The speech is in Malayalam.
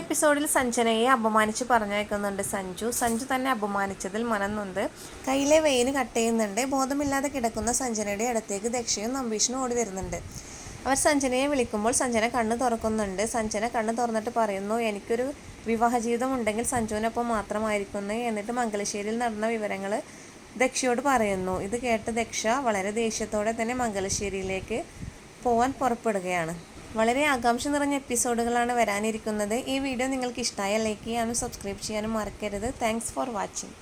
എപ്പിസോഡിൽ സഞ്ജനയെ അപമാനിച്ച് പറഞ്ഞേക്കുന്നുണ്ട് സഞ്ജു. സഞ്ജു തന്നെ അപമാനിച്ചതിൽ മനന്നുണ്ട്. കയ്യിലെ വെയിന് കട്ട് ചെയ്യുന്നുണ്ട്. ബോധമില്ലാതെ കിടക്കുന്ന സഞ്ജനയുടെ അടുത്തേക്ക് ദക്ഷയും നമ്പീഷനും ഓടി വരുന്നുണ്ട്. അവർ സഞ്ജനയെ വിളിക്കുമ്പോൾ സഞ്ജന കണ്ണ് തുറക്കുന്നുണ്ട്. സഞ്ജന കണ്ണ് തുറന്നിട്ട് പറയുന്നു എനിക്കൊരു വിവാഹ ജീവിതം ഉണ്ടെങ്കിൽ സഞ്ജുവിനൊപ്പം മാത്രമായിരിക്കുന്നു എന്നിട്ട് മംഗലശ്ശേരിയിൽ നടന്ന വിവരങ്ങൾ ദക്ഷയോട് പറയുന്നു. ഇത് കേട്ട് ദക്ഷ വളരെ ദേഷ്യത്തോടെ തന്നെ മംഗലശ്ശേരിയിലേക്ക് പോവാൻ പുറപ്പെടുകയാണ്. വളരെ ആകാംക്ഷ നിറഞ്ഞ എപ്പിസോഡുകളാണ് വരാനിരിക്കുന്നത്. ഈ വീഡിയോ നിങ്ങൾക്ക് ഇഷ്ടമായ ലൈക്ക് ചെയ്യാനും സബ്സ്ക്രൈബ് ചെയ്യാനും മറക്കരുത്. Thanks for watching